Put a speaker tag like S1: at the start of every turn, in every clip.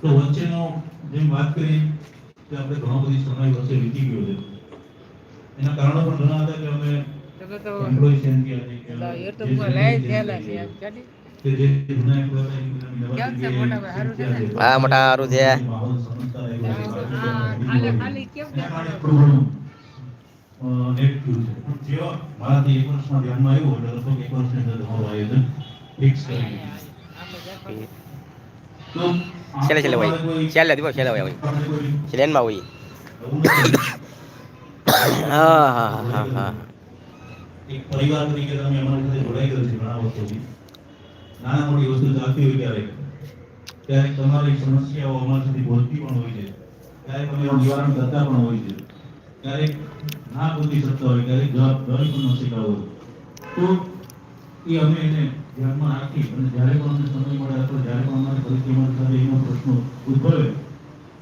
S1: તો વચ્ચેનો જેમ વાત કરી કે આપણે ઘણો બધી સમય વચ્ચે વીતી ગયો છે. એના કારણો પણ ઘણા હતા કે અમે એક વર્ષની અંદર આયોજન fix કરી
S2: હોય
S1: એવું નથી.
S2: હા હા હા હા
S1: એક પરિવાર તરીકે તમે અમારી સાથે જોડાઈ ગયેલા છે ઘણા વર્ષોથી. સમસ્યાઓ અમારી પહોંચતી પણ હોય છે. અમે એનું નિવારણ પણ હોય છે. ક્યારેક ના ક્યારેક પણ એ અમે અથવા જ્યારે પણ અમારી ફરીથી અમારી સાથે એનો પ્રશ્ન ઉદ્ભવે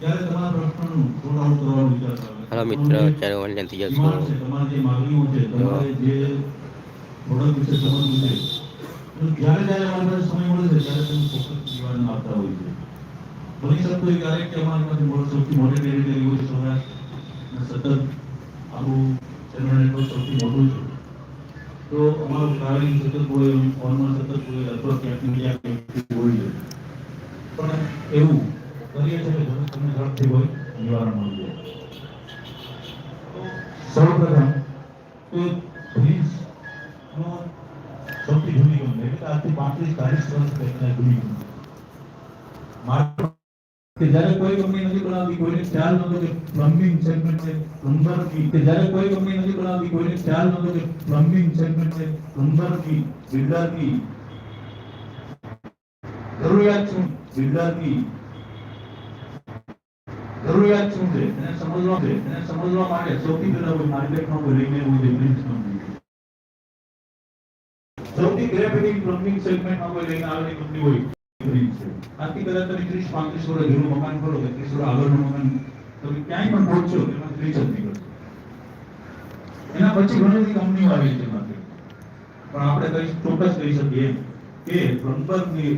S1: ત્યારે તમારા પ્રશ્નનું સોલ્વ આઉટ કરવાનો વિચાર આવે
S2: હેલો મિત્ર ચાલો ઓનલાઈન થઈ
S1: ડિમાન્ડ
S2: જશો
S1: છે તમારી જે માંગણીઓ છે તમારે જે પ્રોડક્ટ વિશે સમજવું છે તો જ્યારે જ્યારે અમારી પાસે સમય મળે છે ત્યારે તમે ચોક્કસ નિવારણ આપતા હોય છે બની શકતું હોય ક્યારેક કે અમારી પાસે મોટો સૌથી મોટી ટેરિટરી હોય છે સૌરાષ્ટ્ર અને સતત આપણું ચેનલ નેટવર્ક સૌથી મોટું છે તો અમારું ટ્રાવેલિંગ સતત હોય ફોનમાં સતત હોય અથવા ક્યાંક ને ક્યાંક active હોય છે પણ એવું. કરીએ છીએ કે જેને તમને ઝડપથી હોય, નિવારણ મળી જાય સૌપ્રથમ તો ભેંસનો સૌથી જૂની કંપની એટલે કે આજથી પાંત્રીસ, ચાલીસ વર્ષ પહેલા જૂની કંપની માત્ર કે જ્યારે કોઈ કંપની નથી બનાવતી, કોઈને ખ્યાલ નહોતો કે પ્લમ્બિંગ સેગમેન્ટ છે પ્લમ્બરની કે જ્યારે કોઈ કંપની નથી બનાવતી, કોઈને ખ્યાલ નહોતો કે પ્લમ્બિંગ સેગમેન્ટ છે પ્લમ્બરની બિલ્ડરની જરૂરિયાત શું બિલ્ડર જરૂરિયાત શું છે. એને સમજવા છે એને સમજવા માટે સૌથી પહેલા કોઈ માર્કેટમાં કોઈ હું છે કંપની સૌથી ગ્રેફિટિંગ પ્લમ્બિંગ સેગમેન્ટમાં કોઈ લઈને આવેલી કંપની હોય આથી કદાચ તમે ત્રીસ, પાંત્રીસ વર્ષ જૂનું મકાન કરો કે ત્રીસ વર્ષ આગળનું મકાન, તમે ક્યાંય પણ પહોંચશો, એમાં ત્રીસ જ નીકળશે એના પછી ઘણી બધી કંપનીઓ આવી છે માર્કેટમાં પણ આપણે કઈ ચોક્કસ કહી શકીએ એમ. કે પ્લમ્બરની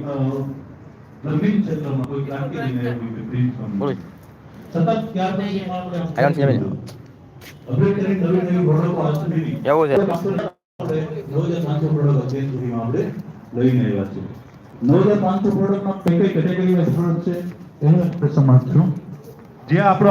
S1: પ્લમ્બિંગ ક્ષેત્રમાં કોઈ ક્રાંતિ લઈને આવી હોય પ્રિન્સ કંપની
S2: બોલો.
S1: સતત ત્યાર પછી આપણે
S2: આરામથી જમી લો.
S1: અપડેટ કરી નવી નવી પ્રોડક્ટો આ સુધીની
S2: એવું છે.
S1: આપણે પાંચસો પ્રોડક્ટ અત્યાર સુધીમાં આપણે લઈને આવ્યા છે નવ પાંચસો પ્રોડક્ટમાં કઈ કઈ કેટેગરીમાં પ્રોડક્ટ છે? એનું આપણે સમજશું જે આપણો